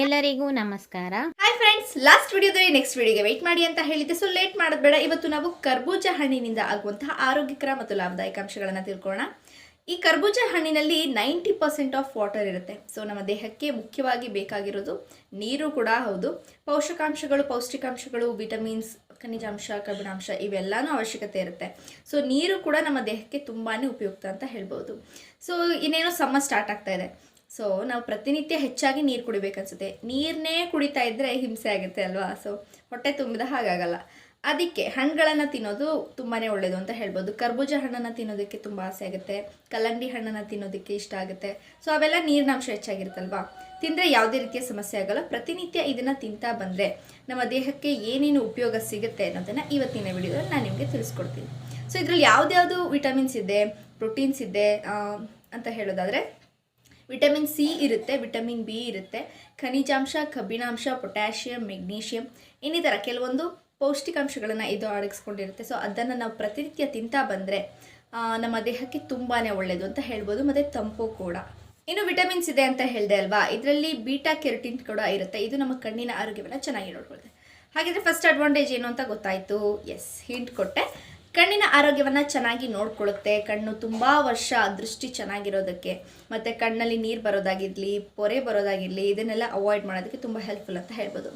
ಎಲ್ಲರಿಗೂ ನಮಸ್ಕಾರ. Hi friends last ವಿಡಿಯೋದಲ್ಲಿ ನೆಕ್ಸ್ಟ್ ವಿಡಿಯೋಗೆ ವೆಯ್ಟ್ ಮಾಡಿ ಅಂತ ಹೇಳಿದ್ದೆ. ಸೊ ಲೇಟ್ ಮಾಡೋದು ಬೇಡ. ಇವತ್ತು ನಾವು ಕರ್ಬೂಜ ಹಣ್ಣಿನಿಂದ ಆಗುವಂತಹ ಆರೋಗ್ಯಕರ ಮತ್ತು ಲಾಭದಾಯಕ ಅಂಶಗಳನ್ನು ತಿಳ್ಕೊಳ್ಳೋಣ. ಈ ಕರ್ಬೂಜ ಹಣ್ಣಿನಲ್ಲಿ ನೈಂಟಿ ಪರ್ಸೆಂಟ್ ಆಫ್ ವಾಟರ್ ಇರುತ್ತೆ. ಸೊ ನಮ್ಮ ದೇಹಕ್ಕೆ ಮುಖ್ಯವಾಗಿ ಬೇಕಾಗಿರೋದು ನೀರು ಕೂಡ ಹೌದು. ಪೌಷ್ಟಿಕಾಂಶಗಳು ಪೌಷ್ಟಿಕಾಂಶಗಳು ವಿಟಮಿನ್ಸ್ ಖನಿಜಾಂಶ, ಕಬ್ಬಿಣಾಂಶ ಇವೆಲ್ಲನೂ ಅವಶ್ಯಕತೆ ಇರುತ್ತೆ. ಸೊ ನೀರು ಕೂಡ ನಮ್ಮ ದೇಹಕ್ಕೆ ತುಂಬಾ ಉಪಯುಕ್ತ ಅಂತ ಹೇಳ್ಬೋದು. ಸೊ ಇನ್ನೇನೋ ಸಮ್ಮರ್ ಸ್ಟಾರ್ಟ್ ಆಗ್ತಾ ಇದೆ. ಸೊ ನಾವು ಪ್ರತಿನಿತ್ಯ ಹೆಚ್ಚಾಗಿ ನೀರು ಕುಡಿಬೇಕನ್ಸುತ್ತೆ ನೀರನ್ನೇ ಕುಡಿತಾ ಇದ್ದರೆ ಹಿಂಸೆ ಆಗುತ್ತೆ ಅಲ್ವಾ? ಸೊ ಹೊಟ್ಟೆ ತುಂಬಿದ ಹಾಗಾಗಲ್ಲ. ಅದಕ್ಕೆ ಹಣ್ಣುಗಳನ್ನು ತಿನ್ನೋದು ತುಂಬಾ ಒಳ್ಳೆಯದು ಅಂತ ಹೇಳ್ಬೋದು. ಕರ್ಬೂಜ ಹಣ್ಣನ್ನು ತಿನ್ನೋದಕ್ಕೆ ತುಂಬ ಆಸೆ ಆಗುತ್ತೆ. ಕಲ್ಲಂಗಡಿ ಹಣ್ಣನ್ನು ತಿನ್ನೋದಕ್ಕೆ ಇಷ್ಟ ಆಗುತ್ತೆ. ಸೊ ಅವೆಲ್ಲ ನೀರಿನ ಅಂಶ ಹೆಚ್ಚಾಗಿರುತ್ತಲ್ವಾ? ತಿಂದರೆ ಯಾವುದೇ ರೀತಿಯ ಸಮಸ್ಯೆ ಆಗಲ್ಲ. ಪ್ರತಿನಿತ್ಯ ಇದನ್ನು ತಿಂತಾ ಬಂದರೆ ನಮ್ಮ ದೇಹಕ್ಕೆ ಏನೇನು ಉಪಯೋಗ ಸಿಗುತ್ತೆ ಅನ್ನೋದನ್ನು ಇವತ್ತಿನ ವಿಡಿಯೋದಲ್ಲಿ ನಾನು ನಿಮಗೆ ತಿಳಿಸ್ಕೊಡ್ತೀನಿ. ಸೊ ಇದರಲ್ಲಿ ಯಾವುದ್ಯಾವುದು ವಿಟಮಿನ್ಸ್ ಇದೆ, ಪ್ರೋಟೀನ್ಸ್ ಇದೆ ಅಂತ ಹೇಳೋದಾದರೆ ವಿಟಮಿನ್ ಸಿ ಇರುತ್ತೆ, ವಿಟಮಿನ್ ಬಿ ಇರುತ್ತೆ, ಖನಿಜಾಂಶ, ಕಬ್ಬಿಣಾಂಶ, ಪೊಟ್ಯಾಷಿಯಂ, ಮೆಗ್ನೀಷಿಯಂ, ಇನ್ನಿತರ ಕೆಲವೊಂದು ಪೌಷ್ಟಿಕಾಂಶಗಳನ್ನು ಇದು ಅಡಗಿಸ್ಕೊಂಡಿರುತ್ತೆ. ಸೊ ಅದನ್ನು ನಾವು ಪ್ರತಿನಿತ್ಯ ತಿಂತಾ ಬಂದರೆ ನಮ್ಮ ದೇಹಕ್ಕೆ ತುಂಬಾ ಒಳ್ಳೆಯದು ಅಂತ ಹೇಳ್ಬೋದು, ಮತ್ತು ತಂಪು ಕೂಡ. ಇನ್ನು ವಿಟಮಿನ್ಸ್ ಇದೆ ಅಂತ ಹೇಳಿದೆ ಅಲ್ವಾ? ಇದರಲ್ಲಿ ಬೀಟಾ ಕೆರಟಿನ್ ಕೂಡ ಇರುತ್ತೆ. ಇದು ನಮ್ಮ ಕಣ್ಣಿನ ಆರೋಗ್ಯವನ್ನು ಚೆನ್ನಾಗಿ ನೋಡ್ಕೊಳ್ತೇವೆ ಹಾಗಿದ್ರೆ ಫಸ್ಟ್ ಅಡ್ವಾಂಟೇಜ್ ಏನು ಅಂತ ಗೊತ್ತಾಯಿತು? ಎಸ್ ಹಿಂಟ್ ಕೊಟ್ಟೆ. ಕಣ್ಣಿನ ಆರೋಗ್ಯವನ್ನು ಚೆನ್ನಾಗಿ ನೋಡ್ಕೊಳ್ಳುತ್ತೆ, ಕಣ್ಣು ತುಂಬ ವರ್ಷ ದೃಷ್ಟಿ ಚೆನ್ನಾಗಿರೋದಕ್ಕೆ, ಮತ್ತು ಕಣ್ಣಲ್ಲಿ ನೀರು ಬರೋದಾಗಿರಲಿ, ಪೊರೆ ಬರೋದಾಗಿರಲಿ, ಇದನ್ನೆಲ್ಲ ಅವಾಯ್ಡ್ ಮಾಡೋದಕ್ಕೆ ತುಂಬ ಹೆಲ್ಪ್ಫುಲ್ ಅಂತ ಹೇಳ್ಬೋದು.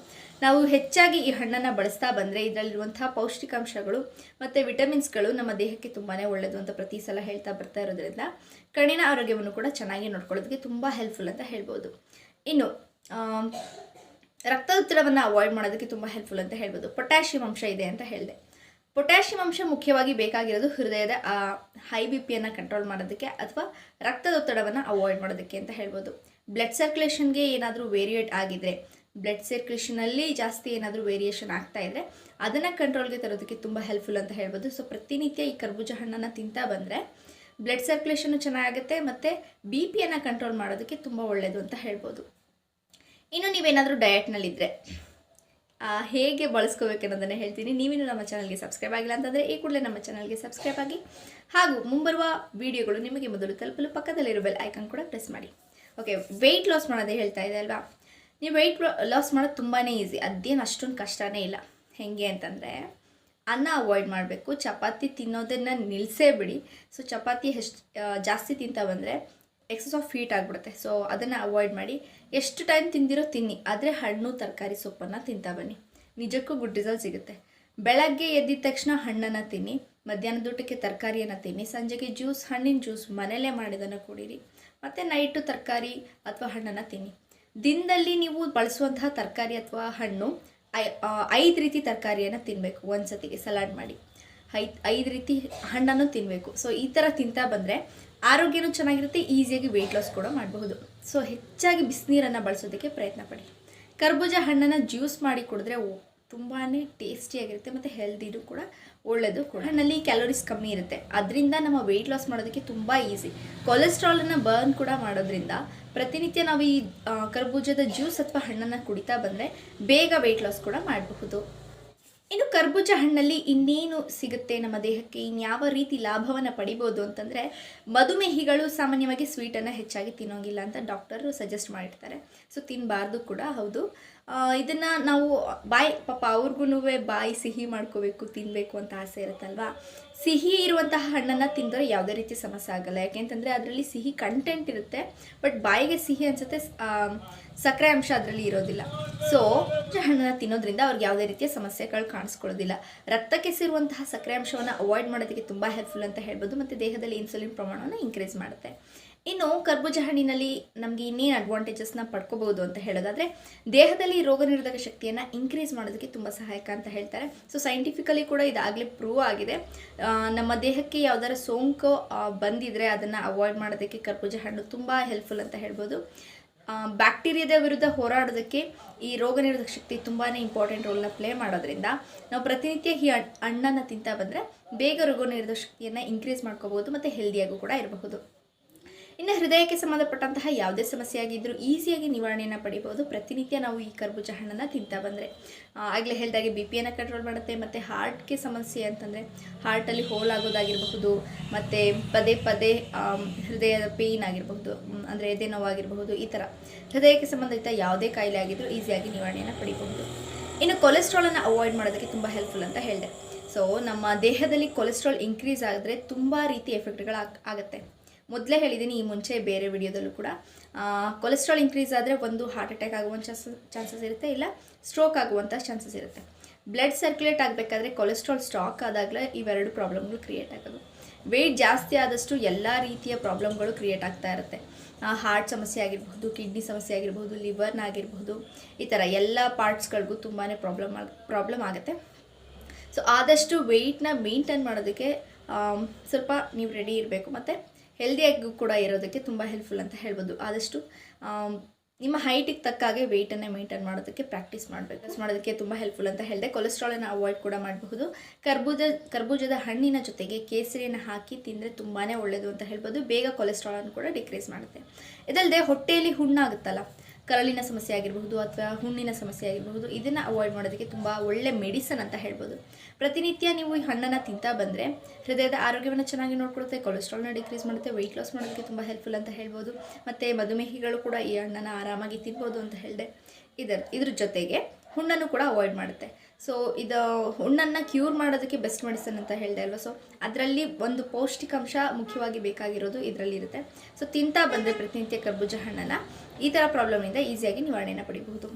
ನಾವು ಹೆಚ್ಚಾಗಿ ಈ ಹಣ್ಣನ್ನು ಬಳಸ್ತಾ ಬಂದರೆ ಇದರಲ್ಲಿರುವಂತಹ ಪೌಷ್ಟಿಕಾಂಶಗಳು ಮತ್ತು ವಿಟಮಿನ್ಸ್ಗಳು ನಮ್ಮ ದೇಹಕ್ಕೆ ತುಂಬಾ ಒಳ್ಳೆಯದು ಅಂತ ಪ್ರತಿ ಸಲ ಹೇಳ್ತಾ ಬರ್ತಾ ಇರೋದ್ರಿಂದ ಕಣ್ಣಿನ ಆರೋಗ್ಯವನ್ನು ಕೂಡ ಚೆನ್ನಾಗಿ ನೋಡ್ಕೊಳ್ಳೋದಕ್ಕೆ ತುಂಬ ಹೆಲ್ಪ್ಫುಲ್ ಅಂತ ಹೇಳ್ಬೋದು. ಇನ್ನು ರಕ್ತದೊತ್ತಡವನ್ನು ಅವಾಯ್ಡ್ ಮಾಡೋದಕ್ಕೆ ತುಂಬ ಹೆಲ್ಪ್ಫುಲ್ ಅಂತ ಹೇಳ್ಬೋದು. ಪೊಟ್ಯಾಷಿಯಂ ಅಂಶ ಇದೆ ಅಂತ ಹೇಳಿದೆ. ಪೊಟ್ಯಾಷಿಯಂ ಅಂಶ ಮುಖ್ಯವಾಗಿ ಬೇಕಾಗಿರೋದು ಹೃದಯದ ಹೈ ಬಿ ಪಿಯನ್ನು ಕಂಟ್ರೋಲ್ ಮಾಡೋದಕ್ಕೆ ಅಥವಾ ರಕ್ತದೊತ್ತಡವನ್ನು ಅವಾಯ್ಡ್ ಮಾಡೋದಕ್ಕೆ ಅಂತ ಹೇಳ್ಬೋದು. ಬ್ಲಡ್ ಸರ್ಕ್ಯುಲೇಷನ್ಗೆ ಏನಾದರೂ ವೇರಿಯೇಟ್ ಆಗಿದ್ರೆ ಬ್ಲಡ್ ಸರ್ಕ್ಯುಲೇಷನಲ್ಲಿ ಜಾಸ್ತಿ ಏನಾದರೂ ವೇರಿಯೇಷನ್ ಆಗ್ತಾ ಇದ್ರೆ ಅದನ್ನು ಕಂಟ್ರೋಲ್ಗೆ ತರೋದಕ್ಕೆ ತುಂಬ ಹೆಲ್ಪ್ಫುಲ್ ಅಂತ ಹೇಳ್ಬೋದು. ಸೊ ಪ್ರತಿನಿತ್ಯ ಈ ಕರ್ಬೂಜ ಹಣ್ಣನ್ನು ತಿಂತಾ ಬಂದರೆ ಬ್ಲಡ್ ಸರ್ಕ್ಯುಲೇಷನು ಚೆನ್ನಾಗುತ್ತೆ ಮತ್ತು ಬಿ ಪಿಯನ್ನು ಕಂಟ್ರೋಲ್ ಮಾಡೋದಕ್ಕೆ ತುಂಬ ಒಳ್ಳೆಯದು ಅಂತ ಹೇಳ್ಬೋದು. ಇನ್ನು ನೀವೇನಾದರೂ ಡಯಟ್ನಲ್ಲಿದ್ದರೆ ಹೇಗೆ ಬಳಸ್ಕೋಬೇಕು ಅನ್ನೋದನ್ನು ಹೇಳ್ತೀನಿ. ನೀವಿನ್ನೂ ನಮ್ಮ ಚಾನಲ್ಗೆ ಸಬ್ಸ್ಕ್ರೈಬ್ ಆಗಿಲ್ಲ ಅಂತಂದರೆ ಈ ಕೂಡಲೇ ನಮ್ಮ ಚಾನಲ್ಗೆ ಸಬ್ಸ್ಕ್ರೈಬ್ ಆಗಿ. ಹಾಗೂ ಮುಂಬರುವ ವಿಡಿಯೋಗಳು ನಿಮಗೆ ಮೊದಲು ತಲುಪಲು ಪಕ್ಕದಲ್ಲಿರೋ ಬೆಲ್ ಐಕನ್ ಕೂಡ ಪ್ರೆಸ್ ಮಾಡಿ. ಓಕೆ ವೆಯ್ಟ್ ಲಾಸ್ ಮಾಡೋದೇ ಹೇಳ್ತಾ ಇದೆ ಅಲ್ವಾ? ನೀವು ವೆಯ್ಟ್ ಲಾಸ್ ಮಾಡೋದು ತುಂಬಾ ಈಸಿ ಅದೇನು ಅಷ್ಟೊಂದು ಕಷ್ಟನೇ ಇಲ್ಲ. ಹೇಗೆ ಅಂತಂದರೆ, ಅನ್ನ ಅವಾಯ್ಡ್ ಮಾಡಬೇಕು. ಚಪಾತಿ ತಿನ್ನೋದನ್ನು ನಿಲ್ಲಿಸೇ ಬಿಡಿ. ಸೊ ಚಪಾತಿ ಎಷ್ಟು ಜಾಸ್ತಿ ತಿಂತಾ ಬಂದರೆ ಎಕ್ಸಸ್ ಆಫ್ ಹೀಟ್ ಆಗಿಬಿಡುತ್ತೆ. ಸೊ ಅದನ್ನು ಅವಾಯ್ಡ್ ಮಾಡಿ ಎಷ್ಟು ಟೈಮ್ ತಿಂದಿರೋ ತಿನ್ನಿ. ಆದರೆ ಹಣ್ಣು, ತರಕಾರಿ, ಸೊಪ್ಪನ್ನು ತಿಂತಾ ಬನ್ನಿ. ನಿಜಕ್ಕೂ ಗುಡ್ ರಿಸಲ್ಟ್ ಸಿಗುತ್ತೆ. ಬೆಳಗ್ಗೆ ಎದ್ದಿದ ತಕ್ಷಣ ಹಣ್ಣನ್ನು ತಿನ್ನಿ. ಮಧ್ಯಾಹ್ನದ ಊಟಕ್ಕೆ ತರಕಾರಿಯನ್ನು ತಿನ್ನಿ. ಸಂಜೆಗೆ ಜ್ಯೂಸ್ ಹಣ್ಣಿನ ಜ್ಯೂಸ್ ಮನೆಯಲ್ಲೇ ಮಾಡಿದ್ದನ್ನು ಕುಡೀರಿ. ಮತ್ತು ನೈಟು ತರಕಾರಿ ಅಥವಾ ಹಣ್ಣನ್ನು ತಿನ್ನಿ. ದಿನದಲ್ಲಿ ನೀವು ಬಳಸುವಂತಹ ತರಕಾರಿ ಅಥವಾ ಹಣ್ಣು ಐದು ರೀತಿ ತರಕಾರಿಯನ್ನು ತಿನ್ನಬೇಕು ಒಂದು ಸತಿಗೆ ಸಲಾಡ್ ಮಾಡಿ. ಐದು ಐದು ರೀತಿ ಹಣ್ಣನ್ನು ತಿನ್ನಬೇಕು ಸೊ ಈ ಥರ ತಿಂತಾ ಬಂದರೆ ಆರೋಗ್ಯನೂ ಚೆನ್ನಾಗಿರುತ್ತೆ, ಈಸಿಯಾಗಿ ವೆಯ್ಟ್ ಲಾಸ್ ಕೂಡ ಮಾಡಬಹುದು. ಸೊ ಹೆಚ್ಚಾಗಿ ಬಿಸಿನೀರನ್ನು ಬಳಸೋದಕ್ಕೆ ಪ್ರಯತ್ನ ಪಡಿ. ಕರ್ಬೂಜ ಹಣ್ಣನ್ನು ಜ್ಯೂಸ್ ಮಾಡಿ ಕುಡಿದ್ರೆ ತುಂಬಾ ಟೇಸ್ಟಿಯಾಗಿರುತ್ತೆ ಮತ್ತು ಹೆಲ್ದಿನೂ ಕೂಡ ಒಳ್ಳೆಯದು ಕೂಡ. ಹಣ್ಣಲ್ಲಿ ಕ್ಯಾಲೋರೀಸ್ ಕಮ್ಮಿ ಇರುತ್ತೆ. ಅದರಿಂದ ನಮ್ಮ ವೆಯ್ಟ್ ಲಾಸ್ ಮಾಡೋದಕ್ಕೆ ತುಂಬ ಈಸಿ ಕೊಲೆಸ್ಟ್ರಾಲನ್ನು ಬರ್ನ್ ಕೂಡ ಮಾಡೋದ್ರಿಂದ ಪ್ರತಿನಿತ್ಯ ನಾವು ಈ ಕರ್ಬೂಜದ ಜ್ಯೂಸ್ ಅಥವಾ ಹಣ್ಣನ್ನು ಕುಡಿತಾ ಬಂದರೆ ಬೇಗ ವೆಯ್ಟ್ ಲಾಸ್ ಕೂಡ ಮಾಡಬಹುದು. ಇನ್ನು ಕರ್ಬೂಜ ಹಣ್ಣಲ್ಲಿ ಇನ್ನೇನು ಸಿಗುತ್ತೆ ನಮ್ಮ ದೇಹಕ್ಕೆ? ಇನ್ಯಾವ ರೀತಿ ಲಾಭವನ್ನು ಪಡಿಬೋದು ಅಂತಂದರೆ ಮಧುಮೇಹಿಗಳು ಸಾಮಾನ್ಯವಾಗಿ ಸ್ವೀಟನ್ನು ಹೆಚ್ಚಾಗಿ ತಿನ್ನೋಂಗಿಲ್ಲ ಅಂತ ಡಾಕ್ಟರು ಸಜೆಸ್ಟ್ ಮಾಡಿರ್ತಾರೆ. ಸೊ ತಿನ್ನಬಾರ್ದು ಕೂಡ, ಹೌದು. ಇದನ್ನು ನಾವು ಬಾಯಿ, ಪಾಪ ಅವ್ರಿಗೂ ಬಾಯಿ ಸಿಹಿ ಮಾಡ್ಕೋಬೇಕು ತಿನ್ನಬೇಕು ಅಂತ ಆಸೆ ಇರುತ್ತಲ್ವಾ? ಸಿಹಿ ಇರುವಂತಹ ಹಣ್ಣನ್ನು ತಿಂದರೆ ಯಾವುದೇ ರೀತಿ ಸಮಸ್ಯೆ ಆಗಲ್ಲ. ಯಾಕೆಂತಂದರೆ ಅದರಲ್ಲಿ ಸಿಹಿ ಕಂಟೆಂಟ್ ಇರುತ್ತೆ ಬಟ್ ಬಾಯಿಗೆ ಸಿಹಿ ಅನಿಸುತ್ತೆ ಸಕ್ಕರೆ ಅಂಶ ಅದರಲ್ಲಿ ಇರೋದಿಲ್ಲ. ಸೊ ಹಣ್ಣನ್ನು ತಿನ್ನೋದ್ರಿಂದ ಅವ್ರಿಗೆ ಯಾವುದೇ ರೀತಿಯ ಸಮಸ್ಯೆಗಳು ಕಾಣಿಸ್ಕೊಳ್ಳೋದಿಲ್ಲ. ರಕ್ತಕ್ಕೆ ಸೇರುವಂತಹ ಸಕ್ಕರೆ ಅಂಶವನ್ನು ಅವಾಯ್ಡ್ ಮಾಡೋದಕ್ಕೆ ತುಂಬ ಹೆಲ್ಪ್ಫುಲ್ ಅಂತ ಹೇಳ್ಬೋದು. ಮತ್ತು ದೇಹದಲ್ಲಿ ಇನ್ಸುಲಿನ್ ಪ್ರಮಾಣವನ್ನು ಇನ್ಕ್ರೀಸ್ ಮಾಡುತ್ತೆ. ಇನ್ನು ಕರ್ಬೂಜ ಹಣ್ಣಿನಲ್ಲಿ ನಮಗೆ ಇನ್ನೇನು ಅಡ್ವಾಂಟೇಜಸ್ನ ಪಡ್ಕೋಬಹುದು ಅಂತ ಹೇಳೋದಾದರೆ, ದೇಹದಲ್ಲಿ ರೋಗ ನಿರೋಧಕ ಶಕ್ತಿಯನ್ನು ಇನ್ಕ್ರೀಸ್ ಮಾಡೋದಕ್ಕೆ ತುಂಬ ಸಹಾಯಕ ಅಂತ ಹೇಳ್ತಾರೆ. ಸೊ ಸೈಂಟಿಫಿಕಲಿ ಕೂಡ ಇದಾಗಲೇ ಪ್ರೂವ್ ಆಗಿದೆ. ನಮ್ಮ ದೇಹಕ್ಕೆ ಯಾವ್ದಾರ ಸೋಂಕು ಬಂದಿದ್ರೆ ಅದನ್ನು ಅವಾಯ್ಡ್ ಮಾಡೋದಕ್ಕೆ ಕರ್ಬೂಜ ಹಣ್ಣು ತುಂಬ ಹೆಲ್ಪ್ಫುಲ್ ಅಂತ ಹೇಳ್ಬೋದು. ಬ್ಯಾಕ್ಟೀರಿಯಾದ ವಿರುದ್ಧ ಹೋರಾಡೋದಕ್ಕೆ ಈ ರೋಗ ನಿರೋಧಕ ಶಕ್ತಿ ತುಂಬಾ ಇಂಪಾರ್ಟೆಂಟ್ ರೋಲ್ನ ಪ್ಲೇ ಮಾಡೋದ್ರಿಂದ ನಾವು ಪ್ರತಿನಿತ್ಯ ಈ ಹಣ್- ಹಣ್ಣನ್ನು ತಿಂತಾ ಬಂದರೆ ಬೇಗ ರೋಗ ನಿರೋಧಕ ಶಕ್ತಿಯನ್ನು ಇನ್ಕ್ರೀಸ್ ಮಾಡ್ಕೋಬೋದು ಮತ್ತು ಹೆಲ್ದಿಯಾಗೂ ಕೂಡ ಇರಬಹುದು. ಇನ್ನು ಹೃದಯಕ್ಕೆ ಸಂಬಂಧಪಟ್ಟಂತಹ ಯಾವುದೇ ಸಮಸ್ಯೆ ಆಗಿದ್ದರೂ ಈಸಿಯಾಗಿ ನಿವಾರಣೆಯನ್ನು ಪಡಿಬೋದು ಪ್ರತಿನಿತ್ಯ ನಾವು ಈ ಕರ್ಬೂಜ ಹಣ್ಣನ್ನು ತಿಂತಾ ಬಂದರೆ. ಆಗಲೇ ಹೇಳಿದಾಗೆ ಬಿ ಪಿಯನ್ನು ಕಂಟ್ರೋಲ್ ಮಾಡುತ್ತೆ, ಮತ್ತು ಹಾರ್ಟ್ಗೆ ಸಮಸ್ಯೆ ಅಂತಂದರೆ ಹಾರ್ಟಲ್ಲಿ ಹೋಲ್ ಆಗೋದಾಗಿರಬಹುದು, ಮತ್ತು ಪದೇ ಪದೇ ಹೃದಯದ ಪೇಯ್ನ್ ಆಗಿರಬಹುದು ಅಂದರೆ ಎದೆ ನೋವಾಗಿರಬಹುದು, ಈ ಥರ ಹೃದಯಕ್ಕೆ ಸಂಬಂಧಿತ ಯಾವುದೇ ಕಾಯಿಲೆ ಆಗಿದ್ದರೂ ಈಸಿಯಾಗಿ ನಿವಾರಣೆಯನ್ನು ಪಡಿಬಹುದು. ಇನ್ನು ಕೊಲೆಸ್ಟ್ರಾಲನ್ನು ಅವಾಯ್ಡ್ ಮಾಡೋದಕ್ಕೆ ತುಂಬ ಹೆಲ್ಪ್ಫುಲ್ ಅಂತ ಹೇಳಿದೆ. ಸೊ ನಮ್ಮ ದೇಹದಲ್ಲಿ ಕೊಲೆಸ್ಟ್ರಾಲ್ ಇನ್ಕ್ರೀಸ್ ಆದರೆ ತುಂಬ ರೀತಿ ಎಫೆಕ್ಟ್ಗಳು ಆಗುತ್ತೆ. ಮೊದಲೇ ಹೇಳಿದ್ದೀನಿ ಈ ಮುಂಚೆ ಬೇರೆ ವಿಡಿಯೋದಲ್ಲೂ ಕೂಡ. ಕೊಲೆಸ್ಟ್ರಾಲ್ ಇನ್ಕ್ರೀಸ್ ಆದರೆ ಒಂದು ಹಾರ್ಟ್ ಅಟ್ಯಾಕ್ ಆಗುವಂಥ ಚಾನ್ಸಸ್ ಇರುತ್ತೆ, ಇಲ್ಲ ಸ್ಟ್ರೋಕ್ ಆಗುವಂಥ ಚಾನ್ಸಸ್ ಇರುತ್ತೆ. ಬ್ಲಡ್ ಸರ್ಕ್ಯುಲೇಟ್ ಆಗಬೇಕಾದ್ರೆ ಕೊಲೆಸ್ಟ್ರಾಲ್ ಸ್ಟಾಕ್ ಆದಾಗಲೇ ಇವೆರಡು ಪ್ರಾಬ್ಲಮ್ಗಳು ಕ್ರಿಯೇಟ್ ಆಗೋದು. ವೆಯ್ಟ್ ಜಾಸ್ತಿ ಆದಷ್ಟು ಎಲ್ಲ ರೀತಿಯ ಪ್ರಾಬ್ಲಮ್ಗಳು ಕ್ರಿಯೇಟ್ ಆಗ್ತಾ ಇರುತ್ತೆ. ಹಾರ್ಟ್ ಸಮಸ್ಯೆ ಆಗಿರಬಹುದು ಕಿಡ್ನಿ ಸಮಸ್ಯೆ ಆಗಿರಬಹುದು ಲಿವರ್ನ ಆಗಿರ್ಬೋದು ಈ ಥರ ಎಲ್ಲ ಪಾರ್ಟ್ಸ್ಗಳಿಗೂ ತುಂಬಾ ಪ್ರಾಬ್ಲಮ್ ಪ್ರಾಬ್ಲಮ್ ಆಗುತ್ತೆ. ಸೊ ಆದಷ್ಟು ವೆಯ್ಟ್ನ ಮೇಂಟೈನ್ ಮಾಡೋದಕ್ಕೆ ಸ್ವಲ್ಪ ನೀವು ರೆಡಿ ಇರಬೇಕು. ಮತ್ತು ಹೆಲ್ದಿಯಾಗಿ ಕೂಡ ಇರೋದಕ್ಕೆ ತುಂಬ ಹೆಲ್ಪ್ಫುಲ್ ಅಂತ ಹೇಳ್ಬೋದು. ಆದಷ್ಟು ನಿಮ್ಮ ಹೈಟಿಗೆ ತಕ್ಕ ಹಾಗೆ ವೆಯ್ಟನ್ನು ಮೇಂಟೈನ್ ಮಾಡೋದಕ್ಕೆ ಪ್ರಾಕ್ಟೀಸ್ ಮಾಡಬೇಕು. ಮಾಡೋದಕ್ಕೆ ತುಂಬ ಹೆಲ್ಪ್ಫುಲ್ ಅಂತ ಹೇಳಿದೆ. ಕೊಲೆಸ್ಟ್ರಾಲನ್ನು ಅವಾಯ್ಡ್ ಕೂಡ ಮಾಡಬಹುದು. ಕರ್ಬೂಜ, ಕರ್ಬೂಜದ ಹಣ್ಣಿನ ಜೊತೆಗೆ ಕೇಸರಿಯನ್ನು ಹಾಕಿ ತಿಂದರೆ ತುಂಬಾ ಒಳ್ಳೆಯದು ಅಂತ ಹೇಳ್ಬೋದು. ಬೇಗ ಕೊಲೆಸ್ಟ್ರಾಲನ್ನು ಕೂಡ ಡಿಕ್ರೀಸ್ ಮಾಡುತ್ತೆ. ಇದಲ್ಲದೆ ಹೊಟ್ಟೆಯಲ್ಲಿ ಹುಣ್ಣಾಗುತ್ತಲ್ಲ ಕರಳಿನ ಸಮಸ್ಯೆ ಆಗಿರಬಹುದು ಅಥವಾ ಹುಣ್ಣಿನ ಸಮಸ್ಯೆ ಆಗಿರಬಹುದು, ಇದನ್ನು ಅವಾಯ್ಡ್ ಮಾಡೋದಕ್ಕೆ ತುಂಬ ಒಳ್ಳೆ ಮೆಡಿಸನ್ ಅಂತ ಹೇಳ್ಬೋದು. ಪ್ರತಿನಿತ್ಯ ನೀವು ಈ ಹಣ್ಣನ್ನು ತಿಂತಾ ಬಂದರೆ ಹೃದಯದ ಆರೋಗ್ಯವನ್ನು ಚೆನ್ನಾಗಿ ನೋಡ್ಕೊಳುತ್ತೆ ಕೊಲೆಸ್ಟ್ರಾಲ್ನ ಡಿಕ್ರೀಸ್ ಮಾಡುತ್ತೆ ವೆಯ್ಟ್ ಲಾಸ್ ಮಾಡೋದಕ್ಕೆ ತುಂಬ ಹೆಲ್ಪ್ಫುಲ್ ಅಂತ ಹೇಳ್ಬೋದು. ಮತ್ತು ಮಧುಮೇಹಿಗಳು ಕೂಡ ಈ ಹಣ್ಣನ್ನು ಆರಾಮಾಗಿ ತಿನ್ಬೋದು ಅಂತ ಹೇಳಿದೆ. ಇದರ ಇದ್ರ ಜೊತೆಗೆ ಹುಣ್ಣನ್ನು ಕೂಡ ಅವಾಯ್ಡ್ ಮಾಡುತ್ತೆ. ಸೊ ಇದು ಹುಣ್ಣನ್ನು ಕ್ಯೂರ್ ಮಾಡೋದಕ್ಕೆ ಬೆಸ್ಟ್ ಮೆಡಿಸನ್ ಅಂತ ಹೇಳಿದೆ ಅಲ್ವಾ? ಸೊ ಅದರಲ್ಲಿ ಒಂದು ಪೌಷ್ಟಿಕಾಂಶ ಮುಖ್ಯವಾಗಿ ಬೇಕಾಗಿರೋದು ಇದರಲ್ಲಿ ಇರುತ್ತೆ. ಸೊ ತಿಂತಾ ಬಂದರೆ ಪ್ರತಿನಿತ್ಯ ಕರ್ಬೂಜ ಹಣ್ಣನ್ನು ಈ ಥರ ಪ್ರಾಬ್ಲಮ್ನಿಂದ ಈಸಿಯಾಗಿ ನಿವಾರಣೆಯನ್ನು ಪಡಿಬಹುದು.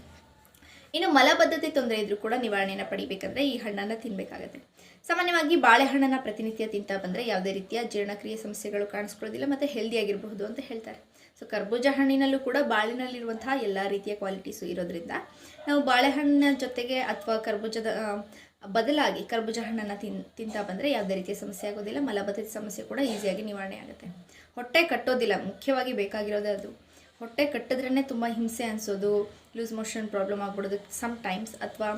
ಇನ್ನು ಮಲಬದ್ಧತೆ ತೊಂದರೆ ಇದ್ರೂ ಕೂಡ ನಿವಾರಣೆಯನ್ನು ಪಡಿಬೇಕಂದ್ರೆ ಈ ಹಣ್ಣನ್ನು ತಿನ್ನಬೇಕಾಗುತ್ತೆ ಸಾಮಾನ್ಯವಾಗಿ ಬಾಳೆಹಣ್ಣನ್ನು ಪ್ರತಿನಿತ್ಯ ತಿಂತಾ ಬಂದರೆ ಯಾವುದೇ ರೀತಿಯ ಜೀರ್ಣಕ್ರಿಯೆ ಸಮಸ್ಯೆಗಳು ಕಾಣಿಸ್ಕೊಳ್ಳೋದಿಲ್ಲ ಮತ್ತು ಹೆಲ್ದಿಯಾಗಿರಬಹುದು ಅಂತ ಹೇಳ್ತಾರೆ. ಸೊ ಕರ್ಬೂಜ ಹಣ್ಣಿನಲ್ಲೂ ಕೂಡ ಬಾಳಿನಲ್ಲಿರುವಂತಹ ಎಲ್ಲ ರೀತಿಯ ಕ್ವಾಲಿಟೀಸು ಇರೋದ್ರಿಂದ ನಾವು ಬಾಳೆಹಣ್ಣಿನ ಜೊತೆಗೆ ಅಥವಾ ಕರ್ಬೂಜದ ಬದಲಾಗಿ ಕರ್ಬೂಜ ಹಣ್ಣನ್ನು ತಿನ್, ತಿಂತಾ ಬಂದರೆ ಯಾವುದೇ ರೀತಿಯ ಸಮಸ್ಯೆ ಆಗೋದಿಲ್ಲ, ಮಲಬದ್ಧತೆ ಸಮಸ್ಯೆ ಕೂಡ ಈಸಿಯಾಗಿ ನಿವಾರಣೆ ಆಗುತ್ತೆ. ಹೊಟ್ಟೆ ಕಟ್ಟೋದಿಲ್ಲ, ಮುಖ್ಯವಾಗಿ ಬೇಕಾಗಿರೋದೇ ಅದು. ಹೊಟ್ಟೆ ಕಟ್ಟಿದ್ರೇ ತುಂಬ ಹಿಂಸೆ ಅನಿಸೋದು ಲೂಸ್ ಮೋಷನ್ ಪ್ರಾಬ್ಲಮ್ ಆಗ್ಬಿಡೋದು ಸಮ್ ಟೈಮ್ಸ್ ಅಥವಾ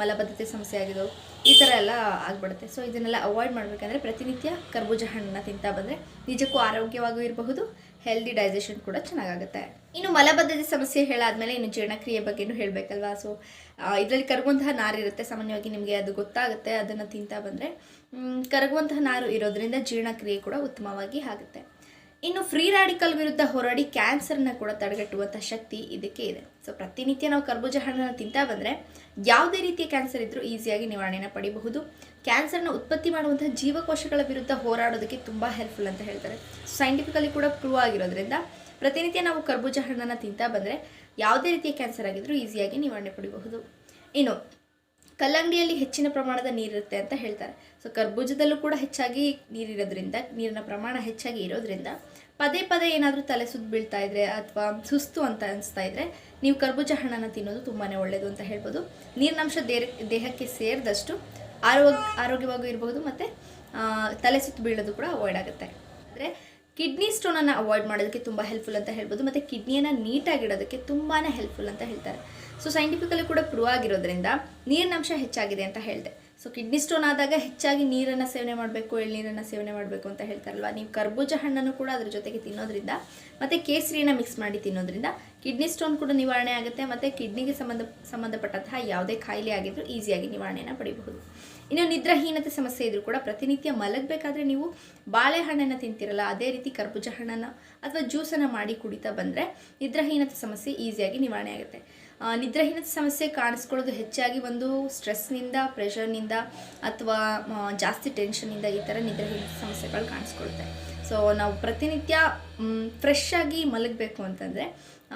ಮಲಬದ್ಧತೆ ಸಮಸ್ಯೆ ಆಗಿದ್ದು ಈ ಥರ ಎಲ್ಲ ಆಗ್ಬಿಡುತ್ತೆ. ಸೊ ಇದನ್ನೆಲ್ಲ ಅವಾಯ್ಡ್ ಮಾಡಬೇಕಂದ್ರೆ ಪ್ರತಿನಿತ್ಯ ಕರ್ಬೂಜ ಹಣ್ಣನ್ನು ತಿಂತಾ ಬಂದರೆ ನಿಜಕ್ಕೂ ಆರೋಗ್ಯವಾಗೂ ಇರಬಹುದು ಹೆಲ್ದಿ ಡೈಜೆಷನ್ ಕೂಡ ಚೆನ್ನಾಗಾಗುತ್ತೆ. ಇನ್ನು ಮಲಬದ್ಧತೆ ಸಮಸ್ಯೆ ಹೇಳಾದ್ಮೇಲೆ ಇನ್ನು ಜೀರ್ಣಕ್ರಿಯೆ ಬಗ್ಗೆನೂ ಹೇಳಬೇಕಲ್ವಾ? ಸೊ ಇದರಲ್ಲಿ ಕರಗುವಂತಹ ನಾರು ಇರುತ್ತೆ. ಸಾಮಾನ್ಯವಾಗಿ ನಿಮಗೆ ಅದು ಗೊತ್ತಾಗುತ್ತೆ. ಅದನ್ನು ತಿಂತಾ ಬಂದರೆ ಕರಗುವಂತಹ ನಾರು ಇರೋದ್ರಿಂದ ಜೀರ್ಣಕ್ರಿಯೆ ಕೂಡ ಉತ್ತಮವಾಗಿ ಆಗುತ್ತೆ. ಇನ್ನು ಫ್ರೀ ರಾಡಿಕಲ್ ವಿರುದ್ಧ ಹೋರಾಡಿ ಕ್ಯಾನ್ಸರ್ನ ಕೂಡ ತಡೆಗಟ್ಟುವಂಥ ಶಕ್ತಿ ಇದಕ್ಕೆ ಇದೆ. ಸೊ ಪ್ರತಿನಿತ್ಯ ನಾವು ಕರ್ಬೂಜ ಹಣ್ಣನ್ನು ತಿಂತಾ ಬಂದರೆ ಯಾವುದೇ ರೀತಿಯ ಕ್ಯಾನ್ಸರ್ ಇದ್ದರೂ ಈಸಿಯಾಗಿ ನಿವಾರಣೆಯನ್ನು ಪಡಿಬಹುದು. ಕ್ಯಾನ್ಸರ್ನ ಉತ್ಪತ್ತಿ ಮಾಡುವಂತಹ ಜೀವಕೋಶಗಳ ವಿರುದ್ಧ ಹೋರಾಡೋದಕ್ಕೆ ತುಂಬ ಹೆಲ್ಪ್ಫುಲ್ ಅಂತ ಹೇಳ್ತಾರೆ. ಸೈಂಟಿಫಿಕಲಿ ಕೂಡ ಪ್ರೂವ್ ಆಗಿರೋದ್ರಿಂದ ಪ್ರತಿನಿತ್ಯ ನಾವು ಕರ್ಬೂಜ ಹಣ್ಣನ್ನು ತಿಂತಾ ಬಂದರೆ ಯಾವುದೇ ರೀತಿಯ ಕ್ಯಾನ್ಸರ್ ಆಗಿದ್ದರೂ ಈಸಿಯಾಗಿ ನಿವಾರಣೆ ಪಡಿಬಹುದು. ಇನ್ನು ಕಲ್ಲಂಗಡಿಯಲ್ಲಿ ಹೆಚ್ಚಿನ ಪ್ರಮಾಣದ ನೀರಿರುತ್ತೆ ಅಂತ ಹೇಳ್ತಾರೆ. ಸೊ ಕರ್ಬೂಜದಲ್ಲೂ ಕೂಡ ಹೆಚ್ಚಾಗಿ ನೀರಿರೋದ್ರಿಂದ, ನೀರಿನ ಪ್ರಮಾಣ ಹೆಚ್ಚಾಗಿ ಇರೋದ್ರಿಂದ ಪದೇ ಪದೇ ಏನಾದರೂ ತಲೆ ಸುತ್ತು ಬೀಳ್ತಾ ಇದ್ರೆ ಅಥವಾ ಸುಸ್ತು ಅಂತ ಅನಿಸ್ತಾ ಇದ್ರೆ ನೀವು ಕರ್ಬೂಜ ಹಣ್ಣನ್ನು ತಿನ್ನೋದು ತುಂಬಾ ಒಳ್ಳೆಯದು ಅಂತ ಹೇಳ್ಬೋದು. ನೀರಿನಂಶ ದೇಹ, ದೇಹಕ್ಕೆ ಸೇರಿದಷ್ಟು ಆರೋಗ್ಯ ಆರೋಗ್ಯವಾಗೂ ಇರಬಹುದು ಮತ್ತು ತಲೆ ಸುತ್ತು ಬೀಳೋದು ಕೂಡ ಅವಾಯ್ಡ್ ಆಗುತ್ತೆ. ಅಂದರೆ ಕಿಡ್ನಿ ಸ್ಟೋನನ್ನು ಅವಾಯ್ಡ್ ಮಾಡೋದಕ್ಕೆ ತುಂಬ ಹೆಲ್ಪ್ಫುಲ್ ಅಂತ ಹೇಳ್ಬೋದು. ಮತ್ತು ಕಿಡ್ನಿಯನ್ನು ನೀಟಾಗಿಡೋದಕ್ಕೆ ತುಂಬಾ ಹೆಲ್ಪ್ಫುಲ್ ಅಂತ ಹೇಳ್ತಾರೆ. ಸೊ ಸೈಂಟಿಫಿಕಲಿ ಕೂಡ ಪ್ರೂವ್ ಆಗಿರೋದ್ರಿಂದ ನೀರಿನಂಶ ಹೆಚ್ಚಾಗಿದೆ ಅಂತ ಹೇಳಿದೆ. ಸೊ ಕಿಡ್ನಿ ಸ್ಟೋನ್ ಆದಾಗ ಹೆಚ್ಚಾಗಿ ನೀರನ್ನು ಸೇವನೆ ಮಾಡಬೇಕು, ಎಳ್ನೀರನ್ನು ಸೇವನೆ ಮಾಡಬೇಕು ಅಂತ ಹೇಳ್ತಾರಲ್ವ? ನೀವು ಕರ್ಬೂಜ ಹಣ್ಣನ್ನು ಕೂಡ ಅದ್ರ ಜೊತೆಗೆ ತಿನ್ನೋದ್ರಿಂದ ಮತ್ತು ಕೇಸರಿನ ಮಿಕ್ಸ್ ಮಾಡಿ ತಿನ್ನೋದ್ರಿಂದ ಕಿಡ್ನಿ ಸ್ಟೋನ್ ಕೂಡ ನಿವಾರಣೆ ಆಗುತ್ತೆ ಮತ್ತು ಕಿಡ್ನಿಗೆ ಸಂಬಂಧ, ಸಂಬಂಧಪಟ್ಟಂತಹ ಯಾವುದೇ ಕಾಯಿಲೆ ಆಗಿದ್ದರೂ ಈಸಿಯಾಗಿ ನಿವಾರಣೆಯನ್ನು ಪಡಿಬಹುದು. ಇನ್ನು ನಿದ್ರಾಹೀನತೆ ಸಮಸ್ಯೆ ಇದ್ರೂ ಕೂಡ ಪ್ರತಿನಿತ್ಯ ಮಲಗಬೇಕಾದ್ರೆ ನೀವು ಬಾಳೆಹಣ್ಣನ್ನು ತಿಂತಿರಲ್ಲ, ಅದೇ ರೀತಿ ಕರ್ಬೂಜ ಹಣ್ಣನ್ನು ಅಥವಾ ಜ್ಯೂಸನ್ನು ಮಾಡಿ ಕುಡಿತಾ ಬಂದರೆ ನಿದ್ರಾಹೀನತೆ ಸಮಸ್ಯೆ ಈಸಿಯಾಗಿ ನಿವಾರಣೆ ಆಗುತ್ತೆ. ನಿದ್ರಾಹೀನತೆ ಸಮಸ್ಯೆ ಕಾಣಿಸ್ಕೊಳ್ಳೋದು ಹೆಚ್ಚಾಗಿ ಒಂದು ಸ್ಟ್ರೆಸ್ನಿಂದ, ಪ್ರೆಷರ್ನಿಂದ ಅಥವಾ ಜಾಸ್ತಿ ಟೆನ್ಷನ್ನಿಂದ ಈ ಥರ ನಿದ್ರಾಹೀನತೆ ಸಮಸ್ಯೆಗಳು ಕಾಣಿಸ್ಕೊಳ್ಳುತ್ತೆ. ಸೊ, ನಾವು ಪ್ರತಿನಿತ್ಯ ಫ್ರೆಶ್ ಆಗಿ ಮಲಗಬೇಕು ಅಂತಂದರೆ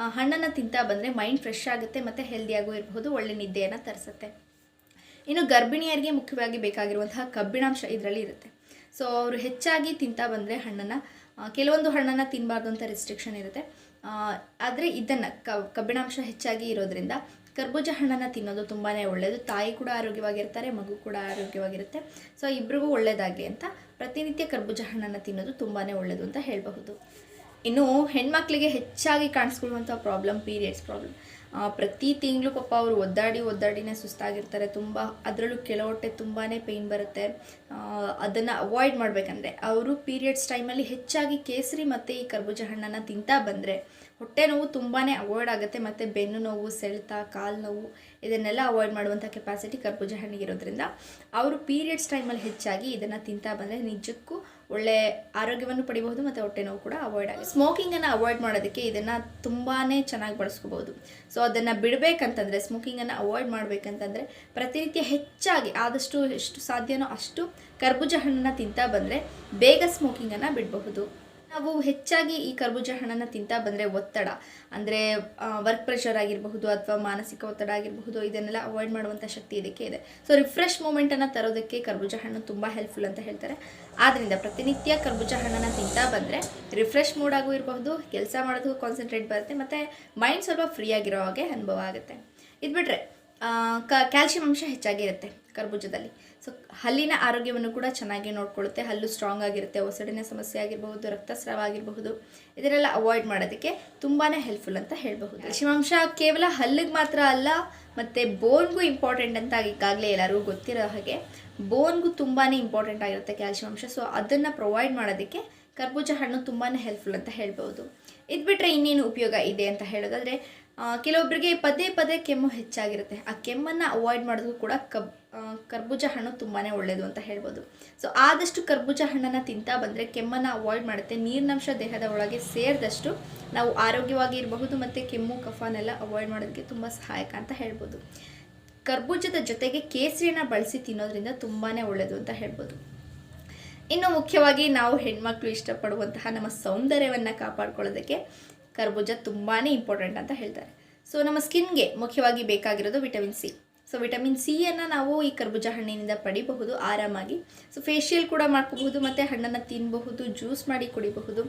ಹಣ್ಣನ್ನು ತಿಂತಾ ಬಂದರೆ ಮೈಂಡ್ ಫ್ರೆಶ್ ಆಗುತ್ತೆ ಮತ್ತು ಹೆಲ್ದಿಯಾಗೂ ಇರಬಹುದು ಒಳ್ಳೆ ನಿದ್ದೆಯನ್ನು ತರಿಸುತ್ತೆ. ಇನ್ನು ಗರ್ಭಿಣಿಯರಿಗೆ ಮುಖ್ಯವಾಗಿ ಬೇಕಾಗಿರುವಂತಹ ಕಬ್ಬಿಣಾಂಶ ಇದರಲ್ಲಿ ಇರುತ್ತೆ. ಸೊ, ಅವರು ಹೆಚ್ಚಾಗಿ ತಿಂತಾ ಬಂದರೆ ಹಣ್ಣನ್ನು ಕೆಲವೊಂದು ಹಣ್ಣನ್ನು ತಿನ್ನಬಾರ್ದು ಅಂತ ರೆಸ್ಟ್ರಿಕ್ಷನ್ ಇರುತ್ತೆ. ಆದರೆ ಇದನ್ನು ಕಬ್ಬಿಣಾಂಶ ಹೆಚ್ಚಾಗಿ ಇರೋದ್ರಿಂದ ಕರ್ಬೂಜ ಹಣ್ಣನ್ನು ತಿನ್ನೋದು ತುಂಬಾ ಒಳ್ಳೆಯದು ತಾಯಿ ಕೂಡ ಆರೋಗ್ಯವಾಗಿರ್ತಾರೆ, ಮಗು ಕೂಡ ಆರೋಗ್ಯವಾಗಿರುತ್ತೆ. ಸೊ ಇಬ್ಬರಿಗೂ ಒಳ್ಳೆಯದಾಗಲಿ ಅಂತ ಪ್ರತಿನಿತ್ಯ ಕರ್ಬೂಜ ಹಣ್ಣನ್ನು ತಿನ್ನೋದು ತುಂಬಾ ಒಳ್ಳೆಯದು ಅಂತ ಹೇಳಬಹುದು. ಇನ್ನು ಹೆಣ್ಮಕ್ಳಿಗೆ ಹೆಚ್ಚಾಗಿ ಕಾಣಿಸ್ಕೊಳ್ಳುವಂಥ ಪ್ರಾಬ್ಲಮ್ ಪೀರಿಯಡ್ಸ್ ಪ್ರಾಬ್ಲಮ್ ಪ್ರತಿ ತಿಂಗಳು ಪಾಪ ಅವರು ಒದ್ದಾಡಿ ಒದ್ದಾಡಿನೇ ಸುಸ್ತಾಗಿರ್ತಾರೆ. ತುಂಬ, ಅದರಲ್ಲೂ ಕೆಳ ಹೊಟ್ಟೆ ತುಂಬಾ ಪೇಯ್ನ್ ಬರುತ್ತೆ ಅದನ್ನು ಅವಾಯ್ಡ್ ಮಾಡಬೇಕಂದ್ರೆ, ಅವರು ಪೀರಿಯಡ್ಸ್ ಟೈಮಲ್ಲಿ ಹೆಚ್ಚಾಗಿ ಕೇಸರಿ ಮತ್ತು ಈ ಕರ್ಬೂಜ ಹಣ್ಣನ್ನು ತಿಂತಾ ಬಂದರೆ ಹೊಟ್ಟೆ ನೋವು ತುಂಬಾ ಅವಾಯ್ಡ್ ಆಗುತ್ತೆ, ಮತ್ತು ಬೆನ್ನು ನೋವು ಸೆಳೆತ ಕಾಲು ನೋವು, ಇದನ್ನೆಲ್ಲ ಅವಾಯ್ಡ್ ಮಾಡುವಂಥ ಕೆಪಾಸಿಟಿ ಕರ್ಬೂಜ ಹಣ್ಣಿಗಿರೋದ್ರಿಂದ ಅವರು ಪೀರಿಯಡ್ಸ್ ಟೈಮಲ್ಲಿ ಹೆಚ್ಚಾಗಿ ಇದನ್ನು ತಿಂತಾ ಬಂದರೆ ನಿಜಕ್ಕೂ ಒಳ್ಳೆ ಆರೋಗ್ಯವನ್ನು ಪಡಿಬಹುದು ಮತ್ತು ಹೊಟ್ಟೆ ನೋವು ಕೂಡ ಅವಾಯ್ಡ್ ಆಗುತ್ತೆ. ಸ್ಮೋಕಿಂಗನ್ನು ಅವಾಯ್ಡ್ ಮಾಡೋದಕ್ಕೆ ಇದನ್ನು ತುಂಬಾ ಚೆನ್ನಾಗಿ ಬಳಸ್ಕೋಬೋದು ಸೊ ಅದನ್ನು ಬಿಡಬೇಕಂತಂದರೆ ಸ್ಮೋಕಿಂಗನ್ನು ಅವಾಯ್ಡ್ ಮಾಡಬೇಕಂತಂದರೆ ಪ್ರತಿನಿತ್ಯ ಹೆಚ್ಚಾಗಿ ಆದಷ್ಟು ಎಷ್ಟು ಸಾಧ್ಯನೋ ಅಷ್ಟು ಕರ್ಬೂಜ ಹಣ್ಣನ್ನು ತಿಂತಾ ಬಂದರೆ ಬೇಗ ಸ್ಮೋಕಿಂಗನ್ನು ಬಿಡಬಹುದು. ನಾವು ಹೆಚ್ಚಾಗಿ ಈ ಕರ್ಬೂಜ ಹಣ್ಣನ್ನು ತಿಂತಾ ಬಂದರೆ ಒತ್ತಡ, ಅಂದರೆ ವರ್ಕ್ ಪ್ರೆಷರ್ ಆಗಿರಬಹುದು ಅಥವಾ ಮಾನಸಿಕ ಒತ್ತಡ ಆಗಿರಬಹುದು, ಇದನ್ನೆಲ್ಲ ಅವಾಯ್ಡ್ ಮಾಡುವಂಥ ಶಕ್ತಿ ಇದಕ್ಕೆ ಇದೆ. ಸೊ ರಿಫ್ರೆಶ್ ಮೂಮೆಂಟನ್ನು ತರೋದಕ್ಕೆ ಕರ್ಬೂಜ ಹಣ್ಣು ತುಂಬ ಹೆಲ್ಪ್ಫುಲ್ ಅಂತ ಹೇಳ್ತಾರೆ. ಆದ್ದರಿಂದ ಪ್ರತಿನಿತ್ಯ ಕರ್ಬೂಜ ಹಣ್ಣನ್ನು ತಿಂತಾ ಬಂದರೆ ರಿಫ್ರೆಶ್ ಮೂಡಾಗೂ ಇರಬಹುದು, ಕೆಲಸ ಮಾಡೋದಕ್ಕೂ ಕಾನ್ಸಂಟ್ರೇಟ್ ಬರುತ್ತೆ, ಮತ್ತು ಮೈಂಡ್ ಸ್ವಲ್ಪ ಫ್ರೀ ಆಗಿರೋ ಹಾಗೆ ಅನುಭವ ಆಗುತ್ತೆ. ಇದು ಬಿಟ್ಟರೆ ಕ್ಯಾಲ್ಶಿಯಂ ಅಂಶ ಹೆಚ್ಚಾಗಿರುತ್ತೆ ಕರ್ಬೂಜದಲ್ಲಿ. ಸೊ ಹಲ್ಲಿನ ಆರೋಗ್ಯವನ್ನು ಕೂಡ ಚೆನ್ನಾಗಿ ನೋಡ್ಕೊಳ್ಳುತ್ತೆ. ಹಲ್ಲು ಸ್ಟ್ರಾಂಗ್ ಆಗಿರುತ್ತೆ ಒಸಡಿನ ಸಮಸ್ಯೆ ಆಗಿರಬಹುದು ರಕ್ತಸ್ರಾವ ಆಗಿರಬಹುದು. ಇದನ್ನೆಲ್ಲ ಅವಾಯ್ಡ್ ಮಾಡೋದಕ್ಕೆ ತುಂಬಾ ಹೆಲ್ಪ್ಫುಲ್ ಅಂತ ಹೇಳಬಹುದು. ಶಿವಾಂಶ ಕೇವಲ ಹಲ್ಲಿಗೆ ಮಾತ್ರ ಅಲ್ಲ ಮತ್ತು ಬೋನ್ಗೂ ಇಂಪಾರ್ಟೆಂಟ್ ಅಂತ ಈಗಾಗಲೇ ಎಲ್ಲರಿಗೂ ಗೊತ್ತಿರೋ ಹಾಗೆ ಬೋನ್ಗೂ ತುಂಬಾ ಇಂಪಾರ್ಟೆಂಟ್ ಆಗಿರುತ್ತೆ ಕ್ಯಾಲ್ಶಿಯಂ ಅಂಶ. ಸೊ ಅದನ್ನು ಪ್ರೊವೈಡ್ ಮಾಡೋದಕ್ಕೆ ಕರ್ಬೂಜ ಹಣ್ಣು ತುಂಬಾ ಹೆಲ್ಪ್ಫುಲ್ ಅಂತ ಹೇಳ್ಬೋದು ಇದು ಬಿಟ್ಟರೆ ಇನ್ನೇನು ಉಪಯೋಗ ಇದೆ ಅಂತ ಹೇಳೋದಾದರೆ ಕೆಲವೊಬ್ಬರಿಗೆ ಪದೇ ಪದೇ ಕೆಮ್ಮು ಹೆಚ್ಚಾಗಿರುತ್ತೆ. ಆ ಕೆಮ್ಮನ್ನು ಅವಾಯ್ಡ್ ಮಾಡೋದು ಕೂಡ ಕಬ್ ಕರ್ಬೂಜ ಹಣ್ಣು ತುಂಬಾ ಒಳ್ಳೆಯದು ಅಂತ ಹೇಳ್ಬೋದು. ಸೊ ಆದಷ್ಟು ಕರ್ಬೂಜ ಹಣ್ಣನ್ನು ತಿಂತಾ ಬಂದರೆ ಕೆಮ್ಮನ್ನು ಅವಾಯ್ಡ್ ಮಾಡುತ್ತೆ. ನೀರಿನಂಶ ದೇಹದ ಒಳಗೆ ಸೇರಿದಷ್ಟು ನಾವು ಆರೋಗ್ಯವಾಗಿ ಇರಬಹುದು ಮತ್ತು ಕೆಮ್ಮು, ಕಫಾನೆಲ್ಲ ಅವಾಯ್ಡ್ ಮಾಡೋದಕ್ಕೆ ತುಂಬ ಸಹಾಯಕ ಅಂತ ಹೇಳ್ಬೋದು. ಕರ್ಬೂಜದ ಜೊತೆಗೆ ಕೇಸರಿನ ಬಳಸಿ ತಿನ್ನೋದ್ರಿಂದ ತುಂಬಾ ಒಳ್ಳೆಯದು ಅಂತ ಹೇಳ್ಬೋದು. ಇನ್ನು ಮುಖ್ಯವಾಗಿ ನಾವು ಹೆಣ್ಮಕ್ಳು ಇಷ್ಟಪಡುವಂತಹ ನಮ್ಮ ಸೌಂದರ್ಯವನ್ನು ಕಾಪಾಡ್ಕೊಳ್ಳೋದಕ್ಕೆ ಕರ್ಬೂಜ ತುಂಬಾ ಇಂಪಾರ್ಟೆಂಟ್ ಅಂತ ಹೇಳ್ತಾರೆ. ಸೊ ನಮ್ಮ ಸ್ಕಿನ್ಗೆ ಮುಖ್ಯವಾಗಿ ಬೇಕಾಗಿರೋದು ವಿಟಮಿನ್ ಸಿ ಸೊ ವಿಟಮಿನ್ ಸಿಯನ್ನು ನಾವು ಈ ಕರ್ಬೂಜ ಹಣ್ಣಿನಿಂದ ಪಡಿಬಹುದು, ಆರಾಮಾಗಿ. ಸೊ ಫೇಶಿಯಲ್ ಕೂಡ ಮಾಡ್ಕೋಬಹುದು, ಮತ್ತು ಹಣ್ಣನ್ನು ತಿನ್ನಬಹುದು ಜ್ಯೂಸ್ ಮಾಡಿ ಕುಡಿಬಹುದು.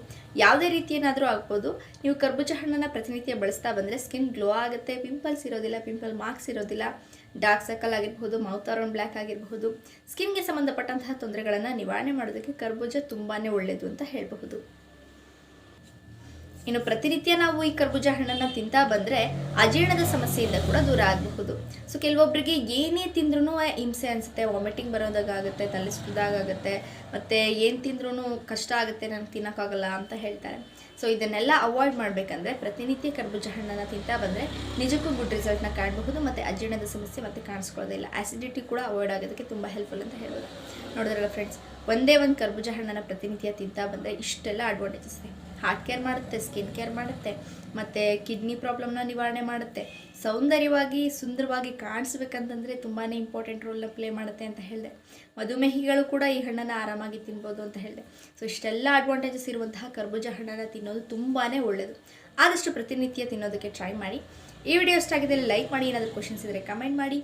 ಯಾವುದೇ ರೀತಿಯೇನಾದರೂ ಆಗ್ಬೋದು. ನೀವು ಕರ್ಬೂಜ ಹಣ್ಣನ್ನು ಪ್ರತಿನಿತ್ಯ ಬಳಸ್ತಾ ಬಂದರೆ ಸ್ಕಿನ್ ಗ್ಲೋ ಆಗುತ್ತೆ ಪಿಂಪಲ್ಸ್ ಇರೋದಿಲ್ಲ ಪಿಂಪಲ್ ಮಾರ್ಕ್ಸ್ ಇರೋದಿಲ್ಲ. ಡಾರ್ಕ್ ಸರ್ಕಲ್ ಆಗಿರಬಹುದು ಮೌತ್ ಅರೌಂಡ್ ಬ್ಲ್ಯಾಕ್ ಆಗಿರಬಹುದು. ಸ್ಕಿನ್ಗೆ ಸಂಬಂಧಪಟ್ಟಂತಹ ತೊಂದರೆಗಳನ್ನು ನಿವಾರಣೆ ಮಾಡೋದಕ್ಕೆ ಕರ್ಬೂಜ ತುಂಬಾ ಒಳ್ಳೆಯದು ಅಂತ ಹೇಳಬಹುದು. ಇನ್ನು ಪ್ರತಿನಿತ್ಯ ನಾವು ಈ ಕರ್ಬೂಜ ಹಣ್ಣನ್ನು ತಿಂತಾ ಬಂದರೆ ಅಜೀರ್ಣದ ಸಮಸ್ಯೆಯಿಂದ ಕೂಡ ದೂರ ಆಗಬಹುದು. ಸೊ ಕೆಲವೊಬ್ಬರಿಗೆ ಏನೇ ತಿಂದ್ರೂ ಹಿಂಸೆ ಅನಿಸುತ್ತೆ ವಾಮಿಟಿಂಗ್ ಬರೋದಾಗುತ್ತೆ ತಲೆ ಆಗುತ್ತೆ ಮತ್ತು ಏನು ತಿಂದ್ರೂ ಕಷ್ಟ ಆಗುತ್ತೆ ನನಗೆ ತಿನ್ನೋಕ್ಕಾಗಲ್ಲ ಅಂತ ಹೇಳ್ತಾರೆ. ಸೊ ಇದನ್ನೆಲ್ಲ ಅವಾಯ್ಡ್ ಮಾಡಬೇಕಂದ್ರೆ ಪ್ರತಿನಿತ್ಯ ಕರ್ಬೂಜ ಹಣ್ಣನ್ನು ತಿಂತಾ ಬಂದರೆ ನಿಜಕ್ಕೂ ಗುಡ್ ರಿಸಲ್ಟ್ನ ಕಾಣಬಹುದು, ಮತ್ತು ಅಜೀರ್ಣದ ಸಮಸ್ಯೆ ಮತ್ತೆ ಕಾಣಿಸ್ಕೊಳ್ಳೋದಿಲ್ಲ ಆ್ಯಸಿಡಿಟಿ ಕೂಡ ಅವಾಯ್ಡ್ ಆಗೋದಕ್ಕೆ ತುಂಬ ಹೆಲ್ಪ್ಫುಲ್ ಅಂತ ಹೇಳ್ಬೋದು. ನೋಡಿದ್ರಲ್ಲ ಫ್ರೆಂಡ್ಸ್ ಒಂದೇ ಒಂದು ಕರ್ಬೂಜ ಹಣ್ಣನ್ನು ಪ್ರತಿನಿತ್ಯ ತಿಂತಾ ಬಂದರೆ ಇಷ್ಟೆಲ್ಲ ಅಡ್ವಾಂಟೇಜಸ್ ಇದೆ. ಹಾರ್ಟ್ ಕೇರ್ ಮಾಡುತ್ತೆ ಸ್ಕಿನ್ ಕೇರ್ ಮಾಡುತ್ತೆ, ಮತ್ತು ಕಿಡ್ನಿ ಪ್ರಾಬ್ಲಮ್ನ ನಿವಾರಣೆ ಮಾಡುತ್ತೆ. ಸೌಂದರ್ಯವಾಗಿ, ಸುಂದರವಾಗಿ ಕಾಣಿಸ್ಬೇಕಂತಂದರೆ ತುಂಬಾ ಇಂಪಾರ್ಟೆಂಟ್ ರೋಲ್ನ ಪ್ಲೇ ಮಾಡುತ್ತೆ ಅಂತ ಹೇಳಿದೆ. ಮಧುಮೇಹಿಗಳು ಕೂಡ ಈ ಹಣ್ಣನ್ನು ಆರಾಮಾಗಿ ತಿನ್ಬೋದು ಅಂತ ಹೇಳಿದೆ. ಸೊ ಇಷ್ಟೆಲ್ಲ ಅಡ್ವಾಂಟೇಜಸ್ ಇರುವಂತಹ ಕರ್ಬೂಜ ಹಣ್ಣನ್ನು ತಿನ್ನೋದು ತುಂಬಾ ಒಳ್ಳೆಯದು ಆದಷ್ಟು ಪ್ರತಿನಿತ್ಯ ತಿನ್ನೋದಕ್ಕೆ ಟ್ರೈ ಮಾಡಿ. ಈ ವಿಡಿಯೋ ಇಷ್ಟ ಲೈಕ್ ಮಾಡಿ, ಏನಾದರೂ ಕ್ವಶನ್ಸ್ ಇದ್ದರೆ ಕಮೆಂಟ್ ಮಾಡಿ.